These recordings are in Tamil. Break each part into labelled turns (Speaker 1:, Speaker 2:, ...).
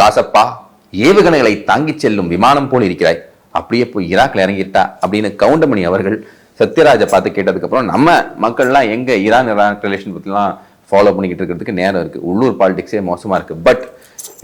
Speaker 1: ராசப்பா ஏவுகணைகளை தாங்கிச் செல்லும் விமானம் போல் இருக்கிறாய். அப்படியே போய் ஈராக்ல இறங்கிட்டா அப்படின்னு கவுண்டமணி அவர்கள் சத்யராஜை பார்த்து கேட்டதுக்கப்புறம் நம்ம மக்கள்லாம் எங்க ஈரான் ஈரான் ரிலேஷன் பற்றிலாம் ஃபாலோ பண்ணிக்கிட்டு இருக்கிறதுக்கு நேரம் இருக்கு. உள்ளூர் பாலிடிக்ஸே மோசமா இருக்கு. But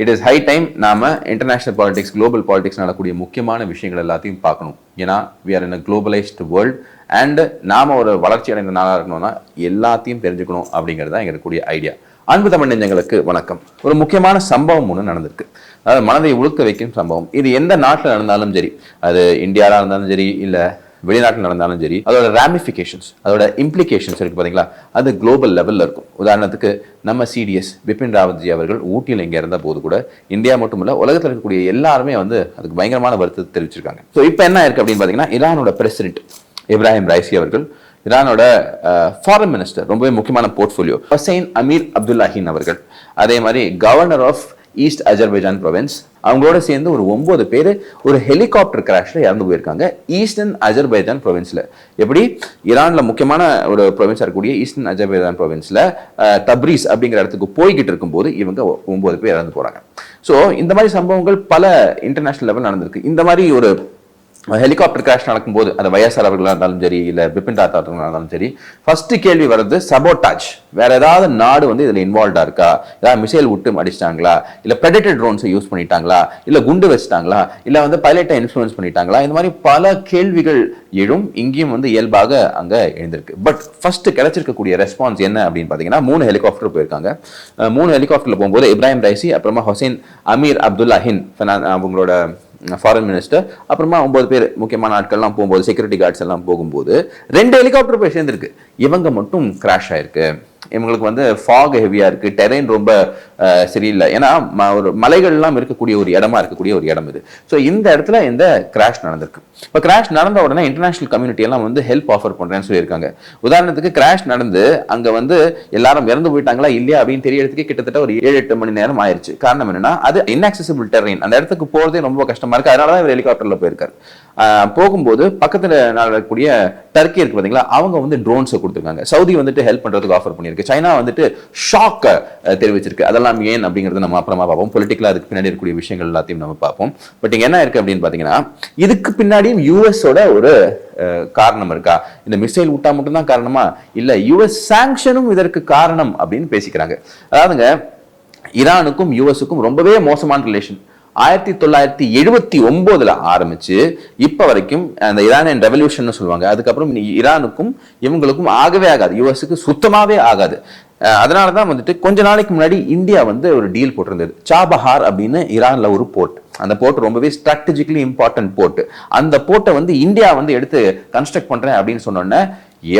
Speaker 1: it is high time நாம இன்டர்நேஷனல் பாலிடிக்ஸ் குளோபல் பாலிடிக்ஸ் நடக்கூடிய முக்கியமான விஷயங்கள் எல்லாத்தையும் பார்க்கணும். ஏன்னா we are in a globalised world and நாம ஒரு வளர்ச்சி அடைந்த நாளாக இருக்கணும்னா எல்லாத்தையும் தெரிஞ்சுக்கணும் அப்படிங்கிறது தான் எங்களுக்கு கூடிய ஐடியா அன்பு தமிழ் நெஞ்சங்களுக்கு வணக்கம். ஒரு முக்கியமான சம்பவம் ஒன்று நடந்திருக்கு. அதாவது மனதை உழுக்க வைக்கும் சம்பவம். இது எந்த நாட்டில் நடந்தாலும் சரி அது இந்தியாவில் இருந்தாலும் சரி இல்லை வெளிநாட்டில் நடந்தாலும் சரி அதோட ரேமிஃபிகேஷன்ஸ் அதோட இம்ப்ளிகேஷன்ஸ் இருக்கு பார்த்தீங்களா அது குளோபல் லெவலில் இருக்கும். உதாரணத்துக்கு நம்ம சிடிஎஸ் பிபின் ராவத்ஜி அவர்கள் ஊட்டியில் இங்கே இருந்த போது கூட இந்தியா மட்டுமல்ல உலகத்தில் இருக்கக்கூடிய எல்லாருமே வந்து அதுக்கு பயங்கரமான வருத்தத்தை தெரிவிச்சிருக்காங்க. ஸோ இப்போ என்ன இருக்குது அப்படின்னு பார்த்தீங்கன்னா இரானோட பிரசிடென்ட் இப்ராஹிம் ரைசி அவர்கள் ஈரானோட ஃபாரின் மினிஸ்டர் ரொம்பவே முக்கியமான போர்ட்ஃபோலியோ ஹசைன் அமீர் அப்துல்லாஹின் அவர்கள். அதே மாதிரி governor of East Azerbaijan province அவங்களோட சேர்ந்து ஒரு ஒன்பது பேர் ஒரு ஹெலிகாப்டர் கிராஷில் இறந்து போயிருக்காங்க. ஈஸ்டர்ன் அஜர்பைஜான் ப்ரொவின்ஸில் எப்படி? ஈரானில் முக்கியமான ஒரு ப்ரொவின்ஸாக இருக்கக்கூடிய ஈஸ்டர்ன் அஜர்பைஜான் ப்ரொவின்ஸில் தப்ரீஸ் அப்படிங்கிற இடத்துக்கு போய்கிட்டு இருக்கும்போது இவங்க ஒன்பது பேர் இறந்து போகிறாங்க ஸோ இந்த மாதிரி சம்பவங்கள் பல இன்டர்நேஷனல் லெவல் நடந்திருக்கு. இந்த மாதிரி ஒரு ஹெலிகாப்டர் கிராஷ் நடக்கும்போது அந்த வைஎஸ்ஆர் அவர்களாக இருந்தாலும் சரி இல்லை பிபின் தாத்தா அவர்களாக இருந்தாலும் சரி ஃபர்ஸ்ட் கேள்வி வர்றது சபோட்டாஜ் வேற ஏதாவது நாடு வந்து இதில் இன்வால்வ்டா இருக்கா? ஏதாவது மிசைல் விட்டு அடிச்சிட்டாங்களா? இல்லை ப்ரெடிட்டட் ட்ரோன்ஸை யூஸ் பண்ணிட்டாங்களா? இல்லை குண்டு வச்சிட்டாங்களா? இல்லை வந்து பைலட்டை இன்ஃப்ளூயன்ஸ் பண்ணிட்டாங்களா? இந்த மாதிரி பல கேள்விகள் எழும் இங்கேயும் வந்து இயல்பாக அங்கே எழுந்திருக்கு. பட் ஃபர்ஸ்ட் கிடைச்சிருக்கக்கூடிய ரெஸ்பான்ஸ் என்ன அப்படின்னு பார்த்தீங்கன்னா மூணு ஹெலிகாப்டர் போயிருக்காங்க. மூணு ஹெலிகாப்டரில் போகும்போது இப்ராஹிம் ரைசி அப்புறமா ஹொசைன் அமீர் அப்துல்லாஹின் அவங்களோட ஃபாரின் மினிஸ்டர் அப்புறமா ஒன்பது பேர் முக்கியமான ஆட்கள்லாம் போகும்போது செக்யூரிட்டி கார்ட்ஸ் எல்லாம் போகும்போது ரெண்டு ஹெலிகாப்டர் போய் சேர்ந்துருக்கு. இவங்க மட்டும் கிராஷ் ஆயிருக்கு. இவங்களுக்கு வந்து ஃபாக் ஹெவியாக இருக்குது டெரெயின் ரொம்ப சரியில்லை. ஏன்னா ம- ஒரு மலைகள்லாம் இருக்கக்கூடிய ஒரு இடமா இருக்கக்கூடிய ஒரு இடம் இது. ஸோ இந்த இடத்துல இந்த கிராஷ் நடந்திருக்கு. இப்போ கிராஷ் நடந்த உடனே இன்டர்நேஷனல் கம்யூனிட்டி எல்லாம் வந்து ஹெல்ப் ஆஃபர் பண்ணுறேன்னு சொல்லியிருக்காங்க. உதாரணத்துக்கு கிராஷ் நடந்து அங்கே வந்து எல்லாரும் இறந்து போயிட்டாங்களா இல்லையா அப்படின்னு தெரியறதுக்கு கிட்டத்தட்ட ஒரு ஏழு எட்டு மணி நேரம் ஆயிருச்சு. காரணம் என்னன்னா அது இன்ஆக்சசிபிள் டெரெயின் அந்த இடத்துக்கு போகிறதே ரொம்ப கஷ்டமா இருக்கு. அதனால தான் இவர் ஹெலிகாப்டரில் போயிருக்காரு. போகும்போது பக்கத்தில் நடக்கக்கூடிய டர்க்கி இருக்கு பார்த்தீங்களா அவங்க வந்து ட்ரோன்ஸை கொடுத்துருக்காங்க. சவுதி வந்துட்டு ஹெல்ப் பண்ணுறதுக்கு ஆஃபர் பண்ணியிருக்கு சைனா வந்துட்டு ஷாக்கை தெரிவிச்சிருக்கு. அதெல்லாம் ஏன் அப்படிங்கிறது நம்ம அப்புறமா பார்ப்போம். பொலிட்டிக்கலாக அதுக்கு பின்னாடி இருக்கக்கூடிய விஷயங்கள் எல்லாத்தையும் நம்ம பார்ப்போம். பட் இங்கே என்ன இருக்கு அப்படின்னு பாத்தீங்கன்னா இதுக்கு பின்னாடியும் யூஎஸோட ஒரு காரணம் இருக்கா? இந்த மிசைல் விட்டா மட்டும்தான் காரணமா? இல்ல யுஎஸ் சாங்ஷனும் இதற்கு காரணம் அப்படின்னு பேசிக்கிறாங்க. அதாவதுங்க ஈரானுக்கும் யூஎஸுக்கும் ரொம்பவே மோசமான ரிலேஷன் ஆயிரத்தி தொள்ளாயிரத்தி எழுபத்தி ஒன்பதுல ஆரம்பிச்சு இப்ப வரைக்கும் அந்த இரானியன் ரெவல்யூஷன் சொல்லுவாங்க. அதுக்கப்புறம் ஈரானுக்கும் இவங்களுக்கும் ஆகவே ஆகாது. யூஎஸ்க்கு சுத்தமாவே ஆகாது. அதனால தான் வந்துட்டு கொஞ்ச நாளைக்கு முன்னாடி இந்தியா வந்து ஒரு டீல் போட்டிருந்தது. சாபஹார் அப்படின்னு ஈரானில் ஒரு போர்ட். அந்த போர்ட் ரொம்பவே ஸ்ட்ராட்டஜிக்கலி இம்பார்ட்டன்ட் போர்ட். அந்த போர்ட்டை வந்து இந்தியா வந்து எடுத்து கன்ஸ்ட்ரக்ட் பண்ணுறேன் அப்படின்னு சொன்னோன்னே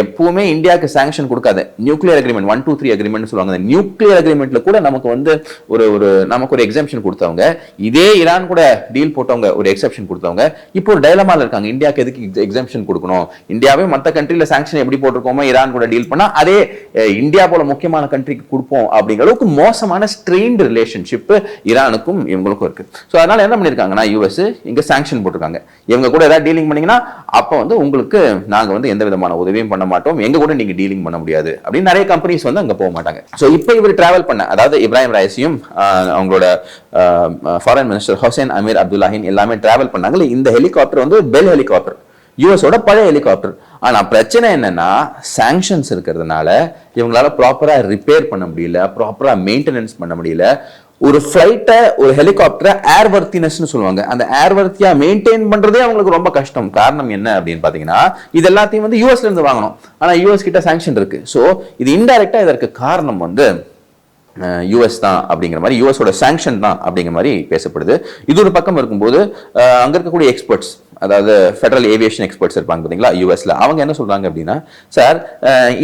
Speaker 1: எப்பவுமே இந்தியாவுக்கு சாங்ஷன் கொடுக்காது. Nuclear agreement one two three agreement சொல்லுவாங்க. அந்த நியூக்ளியர் அக்ரிமெண்ட்ல கூட நமக்கு வந்து ஒரு ஒரு நமக்கு ஒரு எக்ஸம்ஷன் கொடுத்தவங்க. இதே ஈரான் கூட டீல் போட்டவங்க ஒரு எக்ஸப்ஷன் கொடுத்தவங்க. இப்போ ஒரு டைலமால இருக்காங்க. இந்தியாவுக்கு எதுக்கு எக்ஸம்ஷன் கொடுக்கணும்? இந்தியாவே மற்ற கண்ட்ரில சாங்ஷன் எப்படி போட்டிருக்கோமோ ஈரான் கூட டீல் பண்ணா அதே இந்தியா போல முக்கியமான கண்ட்ரிக்கு கொடுப்போம் அப்படிங்கிற அளவுக்கு மோசமான ஸ்ட்ரெயின்டு ரிலேஷன்ஷிப் ஈரானுக்கும் இவங்களுக்கும் இருக்கு. ஸோ அதனால என்ன பண்ணிருக்காங்கன்னா யூஎஸ் இங்க சாங்ஷன் போட்டிருக்காங்க. இவங்க கூட ஏதாவது டீலிங் பண்ணீங்கன்னா அப்போ வந்து உங்களுக்கு நாங்க வந்து எந்த விதமான உதவியும் பண்ண மாட்டோம். எங்க கூட நீங்க டீலிங் பண்ண முடியாது. அப்படின்னு நிறைய கம்பெனிஸ் வந்து அங்க போக மாட்டாங்க. ஸோ இப்போ இவர் டிராவல் பண்ண அதாவது இப்ராஹிம் ராய்சியும் அவங்களோட ஃபாரின் மினிஸ்டர் ஹுசேன் அமீர் அப்துல்லாஹின் எல்லாமே டிராவல் பண்ணாங்க இந்த ஹெலிகாப்டர் வந்து பெல் ஹெலிகாப்டர் யூஎஸோட பழைய ஹெலிகாப்டர் ஆனா பிரச்சனை என்னன்னா சாங்ஷன்ஸ் இருக்கிறதுனால இவங்களால ப்ராப்பரா ரிப்பேர் பண்ண முடியல ப்ராப்பரா மெயின்டெனன்ஸ் பண்ண முடியல. ஒரு ஃப்ளைட்டை ஒரு ஹெலிகாப்டரை ஏர்வர்த்தினஸ்னு சொல்லுவாங்க. அந்த ஏர்வர்த்தியா மெயின்டைன் பண்றதே அவங்களுக்கு ரொம்ப கஷ்டம். காரணம் என்ன அப்படின்னு பாத்தீங்கன்னா இது எல்லாத்தையும் வந்து யூஎஸ்ல இருந்து வாங்கணும். ஆனா யூஎஸ் கிட்ட சாங்ஷன் இருக்கு. ஸோ இது இன்டைரக்டா இதற்கு காரணம் வந்து யூஎஸ் தான் அப்படிங்கிற மாதிரி யூஎஸோட சாங்ஷன் தான் அப்படிங்கிற மாதிரி பேசப்படுது. இது ஒரு பக்கம் இருக்கும்போது அங்கே இருக்கக்கூடிய எக்ஸ்பர்ட்ஸ் அதாவது ஃபெடரல் ஏவியேஷன் எக்ஸ்பர்ட்ஸ் இருப்பாங்க பார்த்தீங்களா யூஎஸில் அவங்க என்ன சொல்கிறாங்க அப்படின்னா சார்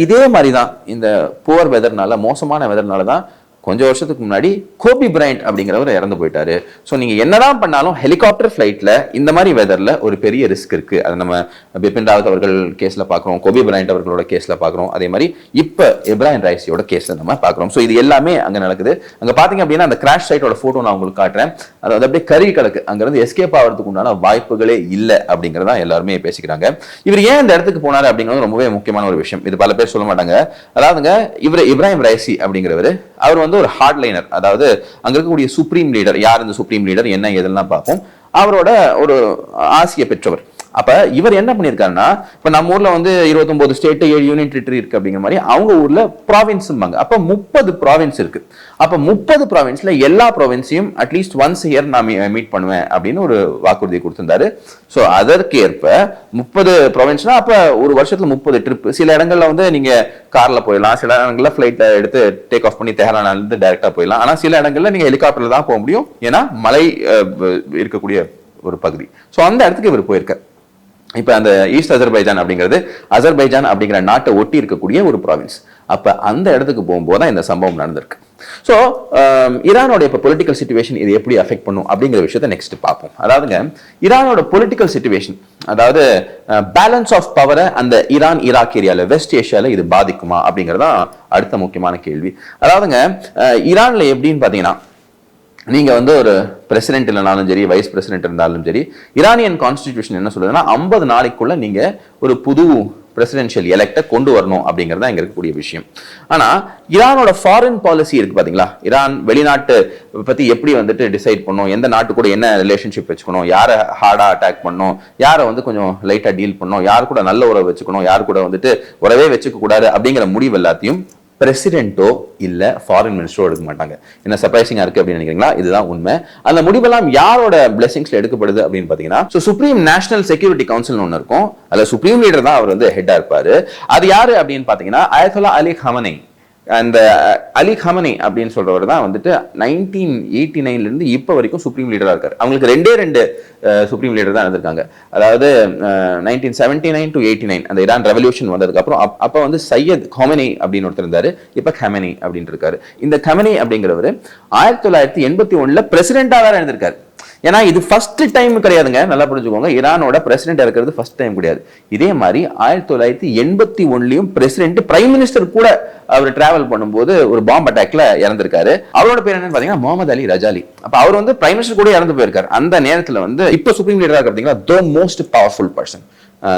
Speaker 1: இதே மாதிரி தான் இந்த புவர் வெதர்னால மோசமான வெதர்னால தான் கொஞ்சம் வருஷத்துக்கு முன்னாடி கோபி பிரைண்ட் அப்படிங்கிறவர் இறந்து போயிட்டாரு. ஸோ நீங்க என்னதான் பண்ணாலும் ஹெலிகாப்டர் ஃபிளைட்ல இந்த மாதிரி வெதர்ல ஒரு பெரிய ரிஸ்க் இருக்கு. அதை நம்ம பிபின் ராவத் அவர்கள் கேஸ்ல பார்க்குறோம் கோபி பிரைண்ட் அவர்களோட கேஸ்ல பார்க்குறோம். அதே மாதிரி இப்போ இப்ராஹிம் ரைசியோட கேஸ்ல நம்ம பார்க்குறோம். ஸோ இது எல்லாமே அங்க நடக்குது. அங்க பாத்தீங்க அப்படின்னா அந்த கிராஷ் சைட்டோட போட்டோ நான் உங்களுக்கு காட்டுறேன். அது அப்படியே கறி கிடக்கு அங்கிருந்து எஸ்கேப் ஆகிறதுக்கு உண்டான வாய்ப்புகளே இல்லை அப்படிங்கிறதா எல்லாருமே பேசிக்கிறாங்க. இவர் ஏன் இந்த இடத்துக்கு போனாரு அப்படிங்கிறது ரொம்பவே முக்கியமான ஒரு விஷயம். இது பல பேர் சொல்ல மாட்டாங்க. அதாவதுங்க இவர் இப்ராஹிம் ரைசி அப்படிங்கிறவர் அவர் வந்து ஒரு ஹார்ட் லைனர் அதாவது அங்க இருக்கக்கூடிய சுப்ரீம் லீடர் யார் இந்த சுப்ரீம் லீடர் என்ன எதெல்லாம் பார்ப்போம்? அவரோட ஒரு ஆசிய பெற்றவர். அப்ப இவர் என்ன பண்ணியிருக்காருன்னா இப்ப நம்ம ஊர்ல வந்து 29 ஸ்டேட் ஏழு யூனியன் டெரிட்டரி இருக்கு அப்படிங்கிற மாதிரி அவங்க ஊர்ல ப்ராவின்ஸும்பாங்க அப்ப முப்பது ப்ராவின்ஸ் இருக்கு. அப்ப முப்பது ப்ராவின்ஸ்ல எல்லா ப்ராவின்ஸையும் அட்லீஸ்ட் ஒன்ஸ் இயர் நான் மீட் பண்ணுவேன் அப்படின்னு ஒரு வாக்குறுதி கொடுத்திருந்தாரு. ஸோ அதற்கேற்ப முப்பது ப்ராவின்ஸ்னா அப்ப ஒரு வருஷத்துல முப்பது ட்ரிப் சில இடங்கள்ல வந்து நீங்க கார்ல போயிடலாம். சில இடங்கள்ல ஃபிளைட்ல எடுத்து டேக் ஆஃப் பண்ணி தெஹரான்ல இருந்து டைரக்டா போயிடலாம். ஆனா சில இடங்கள்ல நீங்க ஹெலிகாப்டர்ல தான் போக முடியும். ஏன்னா மலை இருக்கக்கூடிய ஒரு பகுதி. ஸோ அந்த இடத்துக்கு இவர் போயிருக்கார். இப்போ அந்த ஈஸ்ட் அசர்பைஜான் அப்படிங்கிறது அசர்பைஜான் அப்படிங்கிற நாட்டை ஒட்டி இருக்கக்கூடிய ஒரு ப்ராவின்ஸ் அப்போ அந்த இடத்துக்கு போகும்போது தான் இந்த சம்பவம் நடந்திருக்கு. ஸோ ஈரானோட இப்போ பொலிட்டிக்கல் சுச்சுவேஷன் இது எப்படி அஃபெக்ட் பண்ணும் அப்படிங்கிற விஷயத்த நெக்ஸ்ட் பார்ப்போம். அதாவதுங்க ஈரானோட பொலிட்டிக்கல் சுச்சுவேஷன் அதாவது பேலன்ஸ் ஆஃப் பவரை அந்த ஈரான் ஈராக் ஏரியாவில் வெஸ்ட் ஏஷியாவில் இது பாதிக்குமா அப்படிங்கிறது தான் அடுத்த முக்கியமான கேள்வி. அதாவதுங்க ஈரானில் எப்படின்னு பார்த்தீங்கன்னா நீங்க வந்து ஒரு பிரசிடென்ட் இல்லைனாலும் சரி வைஸ் பிரசிடென்ட் இருந்தாலும் சரி இரானியன் கான்ஸ்டிடியூஷன் என்ன சொல்லுதுன்னா ஐம்பது நாளைக்குள்ள நீங்க ஒரு புது பிரசிடென்ஷியல் எலெக்டை கொண்டு வரணும் அப்படிங்கிறது தான் இங்க இருக்கக்கூடிய விஷயம். ஆனால் ஈரானோட ஃபாரின் பாலிசி இருக்கு பார்த்தீங்களா ஈரான் வெளிநாட்டு பற்றி எப்படி வந்துட்டு டிசைட் பண்ணும்? எந்த நாட்டு கூட என்ன ரிலேஷன்ஷிப் வச்சுக்கணும்? யாரை ஹார்டாக அட்டாக் பண்ணணும் யாரை வந்து கொஞ்சம் லைட்டாக டீல் பண்ணணும் யார் கூட நல்ல உறவு வச்சுக்கணும்? யார் கூட வந்துட்டு உறவே வச்சுக்க கூடாது அப்படிங்கிற முடிவு எல்லாத்தையும் பிரசிடென்ட்டோ இல்லை ஃபாரின் மினிஸ்டரோ எடுக்க மாட்டாங்க. என்ன சர்ப்ரைசிங்காக இருக்குது அப்படின்னு நினைக்கிறீங்களா? இதுதான் உண்மை. அந்த முடிவெல்லாம் யாரோட பிளெஸிங்ஸில் எடுக்கப்படுது அப்படின்னு பார்த்தீங்கன்னா so supreme national security council ஒன்று இருக்கும். அதில் சுப்ரீம் லீடர் தான் அவர் வந்து ஹெட்டாக இருப்பார். அது யார் அப்படின்னு பார்த்தீங்கன்னா அயத்துல்லா அலி ஹமனை அந்த அலி ஹமனி அப்படின்னு சொல்றவர் தான் வந்துட்டு நைன்டீன் எயிட்டி நைன்ல இருந்து இப்போ வரைக்கும் சுப்ரீம் லீடரா இருக்காரு. அவங்களுக்கு ரெண்டே ரெண்டு சுப்ரீம் லீடர் தான் இருந்திருக்காங்க. அதாவது nineteen seventy nine to eighty nine அந்த இரான் ரெவல்யூஷன் வந்ததுக்கு அப்புறம் அப்- அப்ப வந்து சையத் ஹொமனி அப்படின்னு ஒருத்தர் இருந்தாரு. இப்ப ஹெமனி அப்படின்னு இருக்காரு. இந்த ஹெமனி அப்படிங்கிறவர் ஆயிரத்தி தொள்ளாயிரத்தி எண்பத்தி ஒண்ணுல பிரசிடென்டா வேற இருந்திருக்காரு. ஏன்னா இது ஃபர்ஸ்ட் டைம் கிடையாதுங்க. நல்லா புரிஞ்சுக்கோங்க. ஈரானோட பிரசிடென்ட் இருக்கிறது ஃபர்ஸ்ட் டைம் கிடையாது. இதே மாதிரி ஆயிரத்தி தொள்ளாயிரத்தி எண்பத்தி ஒன்லையும் பிரசிடென்ட் பிரைம் மினிஸ்டர் கூட அவர் டிராவல் பண்ணும்போது ஒரு பாம்பு அட்டாக்ல இறந்திருக்காரு. அவரோட பேர் என்னன்னு பாத்தீங்கன்னா முகமது அலி ரஜாலி. அப்ப அவர் வந்து பிரைம் மினிஸ்டர் கூட இறந்து போயிருக்காரு. அந்த நேரத்துல வந்து இப்ப சுப்ரீம் லீடரா பார்த்தீங்கன்னா தோ மோஸ்ட் பவர்ஃபுல் பர்சன்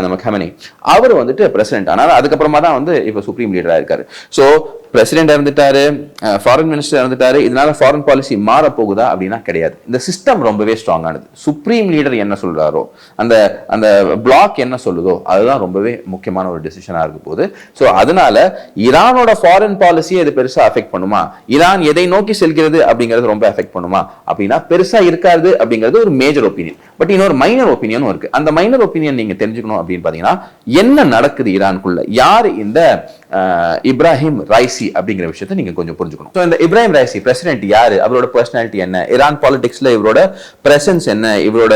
Speaker 1: நம்ம கமனி அவர் வந்துட்டு பிரசிடென்ட் ஆனால் அதுக்கப்புறமா தான் வந்து இப்போ சுப்ரீம் லீடரா இருக்காரு. ஸோ பிரசிடென்ட் இறந்துட்டாரு ஃபாரின் மினிஸ்டர் இறந்துட்டாரு இதனால ஃபாரின் பாலிசி மாற போகுதா அப்படின்னா கிடையாது. இந்த சிஸ்டம் ரொம்பவே ஸ்ட்ராங்கானது சுப்ரீம் லீடர் என்ன சொல்றாரோ அந்த அந்த பிளாக் என்ன சொல்லுதோ அதுதான் ரொம்பவே முக்கியமான ஒரு டிசிஷனாக இருக்க போகுது. ஸோ அதனால ஈரானோட ஃபாரின் பாலிசியை இது பெருசா அஃபெக்ட் பண்ணுமா? ஈரான் எதை நோக்கி செல்கிறது அப்படிங்கிறது ரொம்ப அஃபெக்ட் பண்ணுமா? அப்படின்னா பெருசா இருக்காது அப்படிங்கிறது ஒரு மேஜர் ஒப்பீனியன் பட் இன்னொரு மைனர் ஒப்பீனியனும் இருக்கு. அந்த மைனர் ஒப்பீனியன் நீங்க தெரிஞ்சுக்கணும் அப்படின்னு பாத்தீங்கன்னா என்ன நடக்குது ஈரானுக்குள்ள? யார் இந்த இப்ராஹிம் ரைசி அப்படிங்கிற விஷயத்தை நீங்க கொஞ்சம் புரிஞ்சுக்கணும். ஸோ இந்த இப்ராஹிம் ரைசி பிரசிடென்ட் யாரு? அவரோட பர்சனாலிட்டி என்ன? ஈரான் பாலிடிக்ஸ்ல இவரோட பிரசன்ஸ் என்ன? இவரோட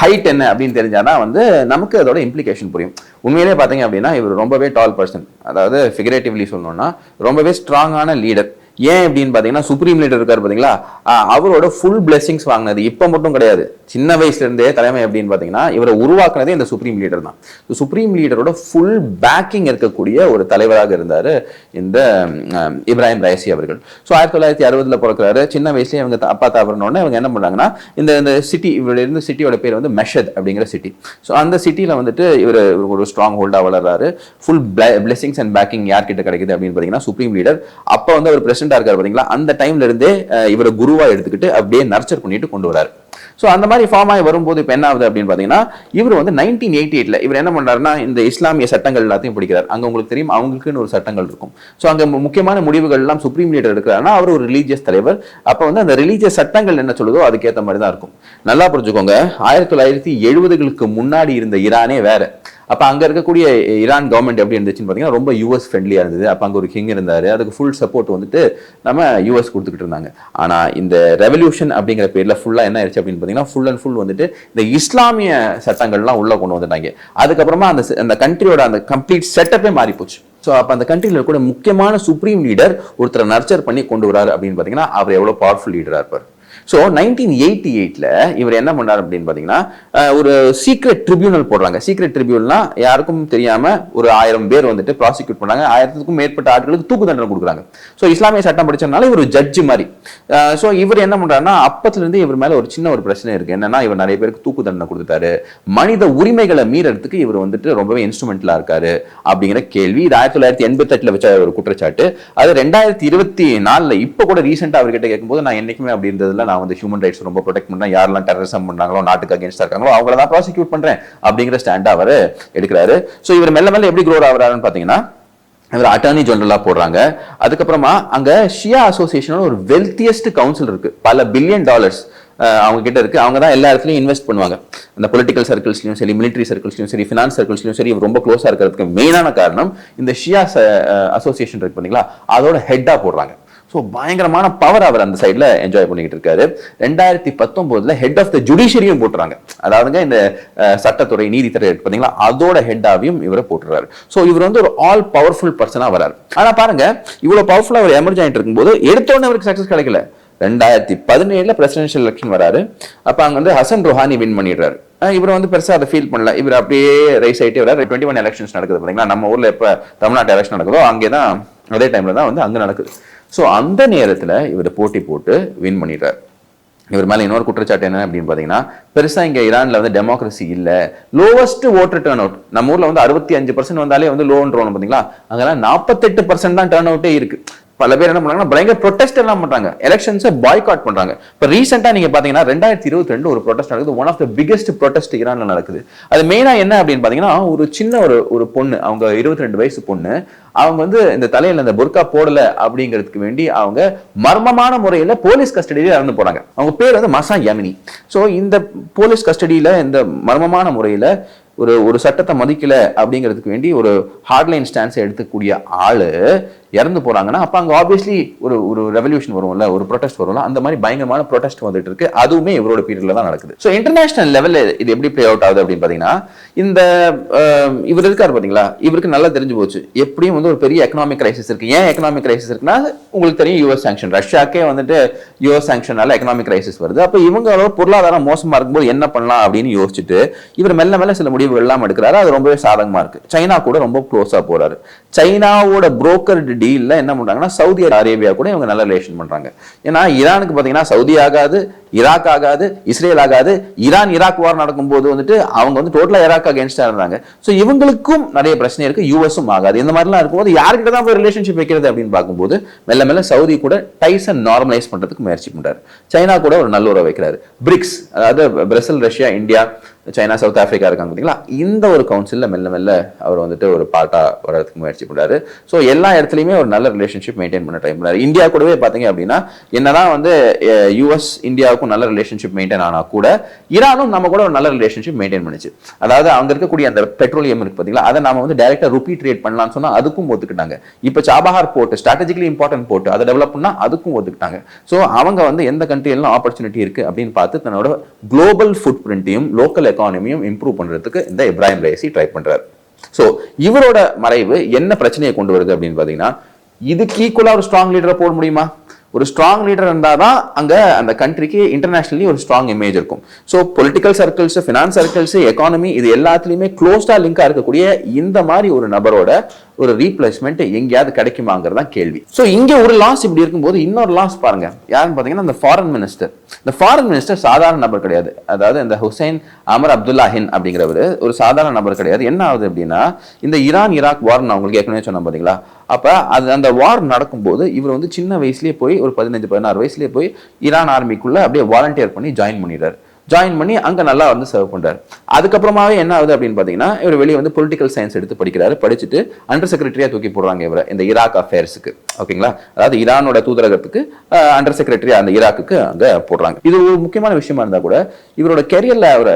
Speaker 1: ஹைட் என்ன அப்படின்னு தெரிஞ்சாதான் வந்து நமக்கு அதோட இம்ப்ளிகேஷன் புரியும். உண்மையிலே பார்த்தீங்க அப்படின்னா இவர் ரொம்பவே டால் பர்சன் அதாவது ஃபிகரேட்டிவ்லி சொல்லணும்னா ரொம்பவே ஸ்ட்ராங்கான லீடர் ஏன் அப்படின்னு பார்த்தீங்கன்னா சுப்ரீம் லீடர் இருக்கார் பார்த்தீங்களா அவரோட ஃபுல் பிளெஸிங்ஸ் வாங்கினது இப்போ மட்டும் கிடையாது. சின்ன வயசுல இருந்தே தலைமை அப்படின்னு பார்த்தீங்கன்னா இவரை உருவாக்குனதே இந்த சுப்ரீம் லீடர் தான். சுப்ரீம் லீடரோட ஃபுல் பேக்கிங் இருக்கக்கூடிய ஒரு தலைவராக இருந்தார் இந்த இப்ராஹிம் ரைசி அவர்கள். ஸோ ஆயிரத்தி தொள்ளாயிரத்தி அறுபதில் பிறக்கிறாரு. சின்ன வயசுலேயே இவங்க அப்பா தவறினோடனே இவங்க என்ன பண்ணுறாங்கன்னா இந்த இந்த சிட்டி இவரோட இருந்த சிட்டியோட பேர் வந்து மெஷத் அப்படிங்கிற சிட்டி ஸோ அந்த சிட்டியில் வந்துட்டு இவர் ஒரு ஸ்ட்ராங் ஹோல்டாக வளர்றாரு ஃபுல் பிளெஸிங்ஸ் அண்ட் பேக்கிங் யார்கிட்ட கிடைக்குது அப்படின்னு பார்த்தீங்கன்னா சுப்ரீம் லீடர் அப்போ வந்து அவர் பிரசிடண்டா இருக்காரு பாத்தீங்களா? அந்த டைம்ல இருந்தே இவரை குருவா எடுத்துக்கிட்டு அப்படியே நர்ச்சர் பண்ணிட்டு கொண்டு வராரு. ஸோ அந்த மாதிரி ஃபார்ம் ஆகி வரும்போது இப்போ என்ன ஆகுது அப்படின்னு பார்த்தீங்கன்னா இவர் வந்து நைன்டீன் எயிட்டி எயிட்ல இவர் என்ன பண்றாருன்னா இந்த இஸ்லாமிய சட்டங்கள் எல்லாத்தையும் பிடிக்கிறார். அங்கே உங்களுக்கு தெரியும் அவங்களுக்குன்னு ஒரு சட்டங்கள் இருக்கும். ஸோ அங்கே முக்கியமான முடிவுகள் எல்லாம் சுப்ரீம் லீடர் எடுக்கிறாருன்னா அவர் ஒரு ரிலீஜியஸ் தலைவர். அப்போ வந்து அந்த ரிலீஜியஸ் சட்டங்கள் என்ன சொல்லுதோ அதுக்கேற்ற மாதிரி தான் இருக்கும். நல்லா புரிஞ்சுக்கோங்க ஆயிரத்தி தொள்ளாயிரத்தி எழுபதுகளுக்கு முன்னாடி இருந்த ஈரானே வேற. அப்போ அங்கே இருக்கக்கூடிய ஈரான் கவர்மெண்ட் எப்படி இருந்துச்சுன்னு பார்த்தீங்கன்னா ரொம்ப யூஎஸ் ஃப்ரெண்ட்லியாக இருந்தது. அப்போ அங்கே ஒரு கிங் இருந்தார். அதுக்கு ஃபுல் சப்போர்ட் வந்துட்டு நம்ம யூஎஸ் கொடுத்துக்கிட்டு இருந்தாங்க. ஆனால் இந்த ரெவல்யூஷன் அப்படிங்கிற பேரில் ஃபுல்லாக என்ன ஆயிடுச்சு அப்படின்னு பார்த்தீங்கன்னா ஃபுல் அண்ட் ஃபுல் வந்துட்டு இந்த இஸ்லாமிய சட்டங்கள்லாம் உள்ளே கொண்டு வந்துட்டாங்க. அதுக்கப்புறமா அந்த அந்த கண்ட்ரியோட அந்த கம்ப்ளீட் செட்டப்பே மாறி போச்சு. ஸோ அப்போ அந்த கண்ட்ரியில் கூட முக்கியமான சுப்ரீம் லீடர் ஒருத்தரை நர்ச்சர் பண்ணி கொண்டு வராரு அப்படின்னு பார்த்தீங்கன்னா அவர் எவ்வளோ பவர்ஃபுல் லீடராக இருப்பார். ஸோ நைன்டீன் எயிட்டி எயிட்டில் இவர் என்ன பண்ணார் அப்படின்னு பார்த்தீங்கன்னா ஒரு சீக்ரெட் ட்ரிபியூனல் போடுறாங்க. சீக்ரெட் ட்ரிபியூனல்னா யாருக்கும் தெரியாமல் ஒரு ஆயிரம் பேர் வந்துட்டு ப்ராசிக்யூட் பண்ணாங்க. ஆயிரத்துக்கும் மேற்பட்ட ஆட்களுக்கு தூக்கு தண்டனை கொடுக்குறாங்க. ஸோ இஸ்லாமிய சட்டம் படித்ததுனால இவர் ஜட்ஜு மாதிரி. ஸோ இவர் என்ன பண்றாருன்னா அப்பத்துலேருந்து இவர் மேலே ஒரு சின்ன ஒரு பிரச்சனை இருக்குது என்னன்னா இவர் நிறைய பேருக்கு தூக்கு தண்டனை கொடுத்துட்டாரு. மனித உரிமைகளை மீறதுக்கு இவர் வந்துட்டு ரொம்பவே இன்ஸ்ட்ருமெண்ட்லா இருக்காரு அப்படிங்கிற கேள்வி. இது ஆயிரத்தி தொள்ளாயிரத்தி எண்பத்தெட்டில் வச்ச ஒரு குற்றச்சாட்டு. அது ரெண்டாயிரத்தி இருபத்தி நாலில் இப்போ கூட ரீசெண்டாக அவர்கிட்ட கேட்கும்போது நான் என்றைக்குமே அப்படி நான் வந்து ஹியூமன் ரைட்ஸ் ரொம்ப ப்ரொடெக்ட் பண்றேன் யாரெல்லாம் டெரரிசம் பண்ணாங்களோ நாட்டுக்கு அகேன்ஸ்டா இருக்காங்களோ அவங்கள தான் ப்ராசிக்யூட் பண்றேன் அப்படிங்கிற ஸ்டாண்ட் அவர் எடுக்கிறாரு. ஸோ இவர் மெல்ல மெல்ல எப்படி க்ரோர் ஆகுறாருன்னு பாத்தீங்கன்னா இவர் அட்டார்னி ஜெனரலாக போடுறாங்க. அதுக்கப்புறமா அங்கே ஷியா அசோசியேஷன் ஒரு வெல்த்தியஸ்ட் கவுன்சில் இருக்கு. பல பில்லியன் டாலர்ஸ் அவங்க கிட்ட இருக்கு. அவங்க தான் எல்லா இடத்துலையும் இன்வெஸ்ட் பண்ணுவாங்க. அந்த பொலிட்டிக்கல் சர்க்கிள்ஸ்லயும் சரி மிலிட்டரி சர்க்கிள்ஸ்லயும் சரி ஃபினான்ஸ் சர்க்கிள்ஸ்லையும் சரி ரொம்ப க்ளோஸாக இருக்கிறதுக்கு மெயினான காரணம் இந்த ஷியா அசோசியேஷன் இருக்கு பாத்தீங்களா அதோட ஹெட்டாக போடுறாங்க. ஸோ பயங்கரமான பவர் அவர் அந்த சைடில் என்ஜாய் பண்ணிக்கிட்டு இருக்காரு. ரெண்டாயிரத்தி பத்தொம்போதில் ஹெட் ஆஃப் த ஜுடிஷியரியும் போட்டுறாங்க. அதாவதுங்க இந்த சட்டத்துறை நீதித்துறை பார்த்தீங்களா? அதோட ஹெட்டாவையும் இவரை போட்டுறாரு. ஸோ இவர் வந்து ஒரு ஆல் பவர்ஃபுல் பர்சனாக வராரு ஆனால் பாருங்க இவ்வளோ பவர்ஃபுல்லாக அவர் எமர்ஜ் ஆகிட்டு இருக்கும்போது எடுத்தோடனே அவருக்கு சக்ஸஸ் கிடைக்கல. ரெண்டாயிரத்தி பதினேழில் பிரசிடென்ஷியல் எலெக்ஷன் வராரு. அப்போ அங்கே வந்து ஹசன் ருஹானி வின் பண்ணிடுறாரு. இவர் வந்து பெருசாக அதை ஃபீல் பண்ணல. இவர் அப்படியே ரைஸ் ஆகிட்டே வராரு டுவெண்ட்டி ஒன் எலெக்ஷன்ஸ் நடக்குது பார்த்தீங்களா? நம்ம ஊரில் இப்போ தமிழ்நாட்டு எலெக்ஷன் நடக்குதோ அங்கே தான் அதே டைமில் தான் வந்து அங்கே நடக்குது. ஸோ அந்த நேரத்துல இவர் போட்டி போட்டு வின் பண்ணிடுறாரு. இவர் மேல இன்னொரு குற்றச்சாட்டு என்ன அப்படின்னு பாத்தீங்கன்னா பெருசா இங்க ஈரான்ல வந்து டெமோக்ரஸி இல்ல. லோவஸ்ட் ஓட்டர் டேர்ன் அவுட் நம்ம ஊர்ல வந்து அறுபத்தி அஞ்சு பர்சன்ட் வந்தாலே வந்து லோன்றோம் பாத்தீங்களா? அங்கெல்லாம் நாற்பத்தெட்டு பர்சன்ட் தான் டேர்ன் அவுட்டே இருக்கு. பல பேர் என்ன பண்றாங்கன்னா பயங்கர ப்ரொடெஸ்ட் எல்லாம் பண்றாங்க. எலெக்ஷன்ஸை பாய்காட் பண்றாங்க. இப்போ ரீசெண்டா நீங்க பாத்தீங்கன்னா ரெண்டாயிரத்தி இருபத்தி ரெண்டு ஒரு ப்ரொடெஸ்ட் நடக்குது. One of the biggest protest ஈரான்ல நடக்குது. அது மெயினா என்ன அப்படின்னு பாத்தீங்கன்னா ஒரு சின்ன ஒரு ஒரு பொண்ணு அவங்க இருபத்தி ரெண்டு வயசு பொண்ணு அவங்க வந்து இந்த தலையில இந்த புர்கா போடல அப்படிங்கிறதுக்கு வேண்டி அவங்க மர்மமான முறையில போலீஸ் கஸ்டடியில இறந்து போறாங்க. அவங்க பேர் வந்து மசா யமினி ஸோ இந்த போலீஸ் கஸ்டடியில இந்த மர்மமான முறையில ஒரு ஒரு சட்டத்தை மதிக்கல அப்படிங்கிறதுக்கு வேண்டி ஒரு ஹார்ட்லைன் ஸ்டான்ஸை எடுத்துக்கூடிய ஆள் இறந்து போறாங்கன்னா அப்போ அங்கே ஆப்வியஸ்லி ஒரு ஒரு ரெவல்யூஷன் வரும்ல ஒரு ப்ரொடெஸ்ட் வரும்ல அந்த மாதிரி பயங்கரமான ப்ரொடெஸ்ட் வந்துட்டு இருக்கு. அதுவுமே இவரோட பீரியட்ல தான் நடக்குது. ஸோ இன்டர்நேஷனல் லெவலில் இது எப்படி ப்ளே அவுட் ஆகுது அப்படின்னு பார்த்தீங்கன்னா இந்த இவர் இருக்காரு பார்த்தீங்களா இவருக்கு நல்லா தெரிஞ்சு போச்சு. எப்படியும் வந்து ஒரு பெரிய எக்கனாமிக் கிரைசிஸ் இருக்கு. ஏன் எக்கனாமிக் கிரைசிஸ் இருக்குன்னா உங்களுக்கு தெரியும் யூஎஸ் சாங்ஷன் ரஷ்யாக்கே வந்துட்டு யூஎஸ் சாங்ஷனால எக்கனாமிக் கிரைசிஸ் வருது. அப்போ இவங்களோட பொருளாதாரம் மோசமாக இருக்கும்போது என்ன பண்ணலாம் அப்படின்னு யோசிச்சுட்டு இவர் மெல்ல மெல்ல சில முடிவு எல்லாம் எடுக்கிறாரு. அது ரொம்பவே சாதகமா இருக்கு. சைனா கூட ரொம்ப க்ளோஸா போறாரு. சைனாவோட புரோக்கர் டீல்ல என்ன பண்றாங்கன்னா சவுதி அரேபியா கூட இவங்க நல்ல ரிலேஷன் பண்றாங்க. ஏன்னா ஈரானுக்கு பாத்தீங்கன்னா சவுதி ஆகாது ஈராக் ஆகாது இஸ்ரேல் ஆகாது ஈரான் ஈராக் வார் நடக்கும்போது வந்துட்டு அவங்க வந்து டோட்டலா ஈராக் அகேன்ஸ்டா இருந்தாங்க. சோ இவங்களுக்கும் நிறைய பிரச்சனை இருக்கு யூஎஸும் ஆகாது. இந்த மாதிரிலாம் இருக்கும்போது யார்கிட்ட தான் போய் ரிலேஷன்ஷிப் வைக்கிறது அப்படின்னு பார்க்கும்போது மெல்ல மெல்ல சவுதி கூட டைசன் நார்மலைஸ் பண்றதுக்கு முயற்சி பண்றாரு. சைனா கூட ஒரு நல்ல உறவு வைக்கிறாரு. பிரிக்ஸ் அதாவது Brazil Russia India China South Africa இருக்காங்க பார்த்தீங்களா? இந்த ஒரு கவுன்சிலில் மெல்ல மெல்ல அவர் வந்துட்டு ஒரு பார்ட்டாக வர்றதுக்கு முயற்சி பண்ணுறாரு ஸோ எல்லா இடத்துலையுமே ஒரு நல்ல ரிலேஷன்ஷிப் மெயின்டைன் பண்ண ட்ரை பண்ணுறாரு இந்தியா கூடவே பார்த்தீங்க அப்படின்னா என்னதான் வந்து யூஎஸ் இந்தியாவுக்கும் நல்ல ரிலேஷன்ஷிப் மெயின்டைன் ஆனால் கூட ஈரானும் நம்ம கூட ஒரு நல்ல ரிலேஷன்ஷிப் மெயின்டைன் பண்ணிச்சு. அதாவது அங்க இருக்கக்கூடிய அந்த பெட்ரோலியம் இருக்கு பார்த்தீங்களா அதை நாம வந்து டைரெக்டாக ருபி ட்ரேட் பண்ணலாம்னு சொன்னா அதுக்கும் ஒத்துக்கிட்டாங்க இப்போ Chabahar port strategically important port அதை டெவலப் பண்ணால் அதுக்கும் ஒத்துக்கிட்டாங்க ஸோ அவங்க வந்து எந்த கண்ட்ரி ஆப்பர்ச்சுனிட்டி இருக்கு அப்படின்னு பார்த்து தன்னோட குளோபல் ஃபுட் பிரிண்ட்டையும் லோக்கல் எக்கானமியும் இம்ப்ரூவ் பண்றதுக்கு இந்த இப்ராஹிம் ரைசி ட்ரை பண்ணுறாரு ஸோ இவரோட மறைவு என்ன பிரச்சனையை கொண்டு வருது அப்படின்னு பார்த்தீங்கன்னா இதுக்கு ஈக்குவலாக ஒரு ஸ்ட்ராங் லீடரை போட முடியுமா? ஒரு ஸ்ட்ராங் லீடர் இருந்தால் தான் அங்கே அந்த கண்ட்ரிக்கு இன்டர்நேஷ்னலி ஒரு ஸ்ட்ராங் இமேஜ் இருக்கும். So political circles finance circles economy இது எல்லாத்துலேயுமே க்ளோஸ்டாக லிங்காக இருக்கக்கூடிய இந்த மாதிரி ஒரு நபரோட ஒரு ரீப்ளேஸ்மெண்ட் எங்கேயாவது கிடைக்குமாங்கிறது தான் கேள்வி. ஸோ இங்கே ஒரு லாஸ் இப்படி இருக்கும்போது இன்னொரு லாஸ் பாருங்க. யாருன்னு பார்த்தீங்கன்னா இந்த ஃபாரின் மினிஸ்டர் இந்த ஃபாரின் மினிஸ்டர் சாதாரண நபர் கிடையாது. அதாவது இந்த ஹுசைன் அமர் அப்துல்லாஹின் அப்படிங்கிறவர் ஒரு சாதாரண நபர் கிடையாது. என்ன ஆகுது அப்படின்னா இந்த ஈரான் ஈராக் வார் நான் உங்களுக்கு ஏற்கனவே சொன்னேன் பார்த்தீங்களா அப்போ அது அந்த வார் நடக்கும்போது இவர் வந்து சின்ன வயசுலேயே போய் ஒரு பதினஞ்சு பதினாறு வயசுலேயே போய் ஈரான் ஆர்மிக்குள்ளே அப்படியே வாலண்டியர் பண்ணி ஜாயின் பண்ணிடுறாரு. ஜாயின் பண்ணி அங்கே நல்லா வந்து சர்வ் பண்ணுறாரு அதுக்கப்புறமாவே என்ன ஆகுது அப்படின்னு பார்த்தீங்கன்னா இவர் வெளியே வந்து பொலிட்டிக்கல் சயின்ஸ் எடுத்து படிக்கிறாரு. படிச்சுட்டு அண்டர் செக்ரட்டரியாக தூக்கி போடுறாங்க இவரை இந்த ஈராக் அஃபேர்ஸுக்கு ஓகேங்களா? அதாவது ஈரானோட தூதரகத்துக்கு அண்டர் செக்ரட்டரி அந்த ஈராக்குக்கு அங்கே போடுறாங்க. இது ஒரு முக்கியமான விஷயமா இருந்தால் கூட இவரோட கெரியரில் அவர்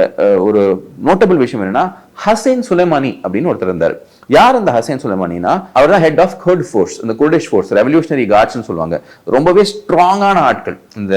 Speaker 1: ஒரு நோட்டபிள் விஷயம் என்னன்னா ஹசைன் சுலைமானி அப்படின்னு ஒருத்தர் இருந்தார். யார் அந்த ஹசைன் சுலைமானினா அவர் தான் ஹெட் ஆஃப் குர்ட் ஃபோர்ஸ் இந்த குர்டிஷ் ஃபோர்ஸ் ரெவல்யூஷனரி கார்ட்ஸ்னு சொல்லுவாங்க. ரொம்பவே ஸ்ட்ராங்கான ஆட்கள் இந்த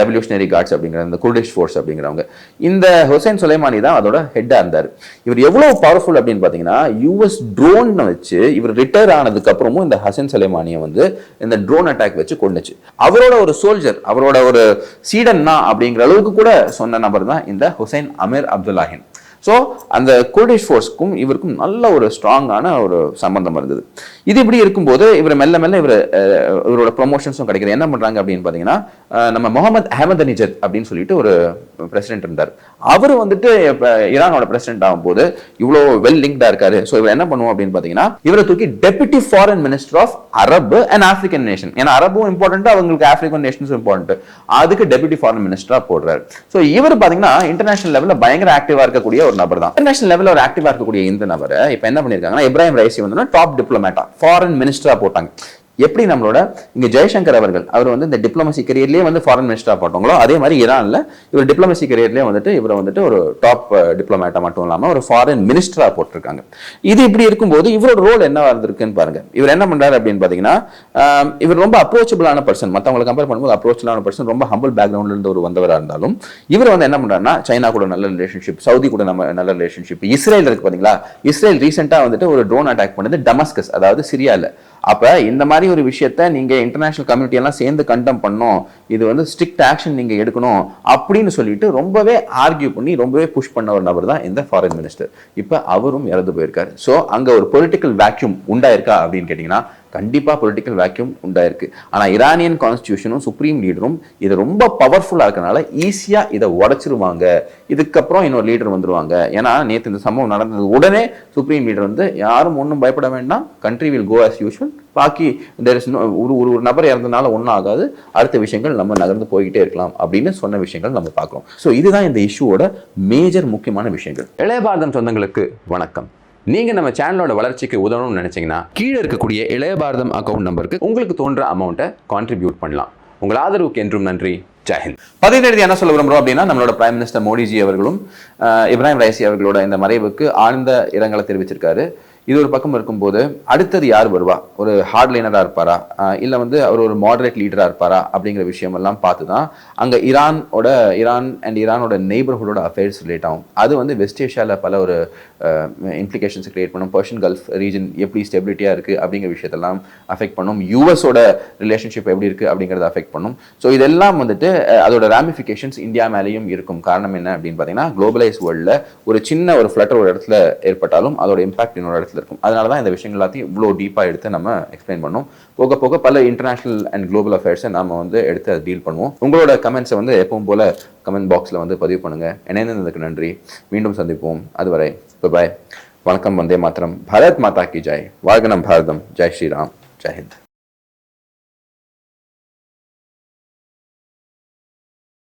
Speaker 1: ரெவல்யூஷனரி கார்ட்ஸ் அப்படிங்கிற இந்த குர்டிஷ் ஃபோர்ஸ் அப்படிங்கிறவங்க. இந்த ஹுசைன் சுலைமானி தான் அதோட ஹெட்டாக இருந்தார். இவர் எவ்வளோ பவர்ஃபுல் அப்படின்னு பார்த்தீங்கன்னா யூஎஸ் ட்ரோன் வச்சு இவர் ரிட்டையர் ஆனதுக்கு அப்புறமும் இந்த ஹசன் சுலைமானியை வந்து இந்த ட்ரோன் அட்டாக் வச்சு கொண்டுச்சு அவரோட ஒரு சோல்ஜர் அவரோட ஒரு சீடன் தான் அப்படிங்கிற அளவுக்கு கூட சொன்ன நபர் தான் இந்த ஹுசைன் அமீர் அப்துல்லாஹின். ஸோ அந்த குர்டிஷ் ஃபோர்ஸ்க்கும் இவருக்கும் நல்ல ஒரு ஸ்ட்ராங்கான ஒரு சம்பந்தம் இருந்தது. இது இப்படி இருக்கும்போது இவர் மெல்ல மெல்ல இவர் இவரோட ப்ரொமோஷன்ஸும் கிடைக்கிறது என்ன பண்றாங்க அப்படின்னு பார்த்தீங்கன்னா நம்ம முகமது அஹமது அனிஜத் அப்படின்னு சொல்லிட்டு ஒரு பிரசிடென்ட் இருந்தார். அவர் வந்துட்டு ஈரானோட பிரசிடென்ட் ஆகும்போது இவ்வளோ வெல் லிங்க்டா இருக்காரு. ஸோ இவர் என்ன பண்ணுவோம் அப்படின்னு பார்த்தீங்கன்னா இவரை தூக்கி டெபுட்டி ஃபாரின் மினிஸ்டர் ஆஃப் அரபு அண்ட் ஆப்பிரிக்கன் நேஷன் ஏன்னா அரபும் இம்பார்ட்டன்ட் அவங்களுக்கு ஆப்பிரிக்கன் நேஷன்ஸும் இம்பார்ட்டன்ட் அதுக்கு டெபுட்டி ஃபாரின் மினிஸ்டரா போடுறாரு. ஸோ இவர் பாத்தீங்கன்னா இன்டர்நேஷனல் லெவலில் பயங்கர ஆக்டிவா இருக்கக்கூடிய ஒரு நபர் தான். இன்டர்நேஷனல் லெவலில் ஒரு ஆக்டிவா இருக்கக்கூடிய இந்த நபர் இப்போ என்ன பண்ணியிருக்காங்கன்னா இப்ராஹிம் ரைசி வந்து டாப் டிப்ளமேட்டா ஃபாரின் மினிஸ்டரா போட்டாங்க. எப்படி நம்மளோட இங்க ஜெய்சங்கர் அவர்கள் அவர் வந்து இந்த டிப்ளமசி கரியர்லயே வந்து ஃபாரின் மினிஸ்டரா போட்டாங்களோ அதே மாதிரி ஈரான்ல இவர் டிப்ளமசி கரியர்லயே வந்துட்டு இவரை வந்துட்டு ஒரு டாப் டிப்ளமேட்டா மட்டும் இல்லாம ஒரு ஃபாரின் மினிஸ்டரா போட்டிருக்காங்க. இது இப்படி இருக்கும்போது இவரோட ரோல் என்ன இருந்திருக்குன்னு பாருங்க. இவர் என்ன பண்றாரு அப்படின்னு பாத்தீங்கன்னா இவர் ரொம்ப அப்ரோச்சபிளான பர்சன் மத்தவங்களை கம்பேர் பண்ணும்போது அப்ரோச்சபிளான பர்சன் ரொம்ப ஹம்பிள் பேக்ரவுண்ட்ல இருந்து ஒரு வந்தவரா இருந்தாலும் இவர் வந்து என்ன பண்றாருன்னா சைனா கூட நல்ல ரிலேஷன்ஷிப் சவுதி கூட நம்ம நல்ல ரிலேஷன்ஷிப் இஸ்ரேல் இருக்கு பாத்தீங்களா இஸ்ரேல் ரீசெண்டா வந்துட்டு ஒரு ட்ரோன் அட்டாக் பண்ணது டமஸ்கஸ் அதாவது சிரியால. அப்போ இந்த மாதிரி ஒரு விஷயத்த நீங்கள் இன்டர்நேஷனல் கம்யூனிட்டி எல்லாம் சேர்ந்து கண்டம் பண்ணோம். இது வந்து ஸ்ட்ரிக்ட் ஆக்ஷன் நீங்கள் எடுக்கணும் அப்படின்னு சொல்லிட்டு ரொம்பவே ஆர்கியூ பண்ணி ரொம்பவே புஷ் பண்ண ஒரு நபர் தான் இந்த ஃபாரின் மினிஸ்டர் இப்போ அவரும் இறந்து போயிருக்காரு. ஸோ அங்கே ஒரு பொலிட்டிக்கல் வேக்யூம் உண்டாயிருக்கா அப்படின்னு கேட்டிங்கன்னா கண்டிப்பாக பொலிட்டிக்கல் வேக்யூம் உண்டாயிருக்கு. ஆனால் இரானியன் கான்ஸ்டியூஷனும் சுப்ரீம் லீடரும் இது ரொம்ப பவர்ஃபுல்லாக இருக்கனால ஈஸியாக இதை உடச்சிருவாங்க. இதுக்கப்புறம் இன்னொரு லீடர் வந்துருவாங்க. ஏன்னா நேற்று இந்த சம்பவம் நடந்தது. உடனே சுப்ரீம் லீடர் வந்து யாரும் ஒன்றும் பயப்பட வேண்டாம். Country will go as usual பாக்கி there ஒரு ஒரு ஒரு நபர் இறந்தனால ஒன்றும் ஆகாது. அடுத்த விஷயங்கள் நம்ம நகர்ந்து போய்கிட்டே இருக்கலாம் அப்படின்னு சொன்ன விஷயங்கள் நம்ம பார்க்குறோம். ஸோ இதுதான் இந்த இஷ்யூவோட மேஜர் முக்கியமான விஷயங்கள். இளைய பாரதம் சொந்தங்களுக்கு வணக்கம். நீங்க நம்ம சேனலோட வளர்ச்சிக்கு உதவணும்னு நினைச்சீங்கன்னா கீழே இருக்கக்கூடிய இளைய பாரதம் அக்கௌண்ட் நம்பருக்கு உங்களுக்கு தோன்ற அமௌண்ட்டை கான்ட்ரிபியூட் பண்ணலாம். உங்கள் ஆதரவுக்கு என்றும் நன்றி. ஜெயஹிந்த் பதினெழுதி என்ன சொல்ல விரும்புறோம் அப்படின்னா நம்மளோட பிரைம் மினிஸ்டர் மோடிஜி அவர்களும் இப்ராஹிம் ரைசி அவர்களோட இந்த மறைவுக்கு ஆழ்ந்த இரங்கலை தெரிவிச்சிருக்காரு. இது ஒரு பக்கம் இருக்கும்போது அடுத்தது யார் வருவா? ஒரு ஹார்ட்லைனராக இருப்பாரா? இல்லை வந்து அவர் ஒரு மாடரேட் லீடராக இருப்பாரா? அப்படிங்கிற விஷயமெல்லாம் பார்த்து தான் அங்கே ஈரானோட ஈரான் அண்ட் ஈரானோட நெய்பர்ஹுடோட அஃபேர்ஸ் ரிலேட் ஆகும். அது வந்து வெஸ்ட் ஏஷியாவில் பல ஒரு இம்ப்ளிகேஷன்ஸ் கிரியேட் பண்ணும். பர்ஷியன் கல்ஃப் ரீஜன் எப்படி ஸ்டெபிலிட்டியாக இருக்குது அப்படிங்கிற விஷயத்தெல்லாம் அஃபெக்ட் பண்ணும். யூஎஸோட ரிலேஷன்ஷிப் எப்படி இருக்குது அப்படிங்கிறத அஃபெக்ட் பண்ணும். ஸோ இதெல்லாம் வந்துட்டு அதோட ராமிஃபிகேஷன்ஸ் இந்தியா மேலேயும் இருக்கும். காரணம் என்ன அப்படின்னு பார்த்தீங்கன்னா குளோபலைஸ் வேர்ல்டில் ஒரு சின்ன ஒரு ஃப்ளட்டர் ஒரு இடத்துல ஏற்பட்டாலும் அதோட இம்பாக்ட் இன்னொரு இடத்துல இருக்கும் அதனால தான் இந்த விஷயங்கள் எல்லாத்தையும் இவ்வளோ டீப்பாக எடுத்து நம்ம எக்ஸ்பிளைன் பண்ணோம். போக போக பல இன்டர்நேஷனல் அண்ட் குளோபல் அஃபேர்ஸை நம்ம வந்து எடுத்து அதை டீல் பண்ணுவோம். உங்களோட கமெண்ட்ஸை வந்து எப்பவும் போல கமெண்ட் பாக்ஸில் வந்து பதிவு பண்ணுங்கள் இணைந்ததுக்கு நன்றி. மீண்டும் சந்திப்போம். அதுவரை பாய் வணக்கம் வந்தே மாத்திரம். பாரத் மாதா கி ஜாய். வாழ்க நம் பாரதம். ஜெய் ஸ்ரீராம். ஜெய் ஹிந்த்.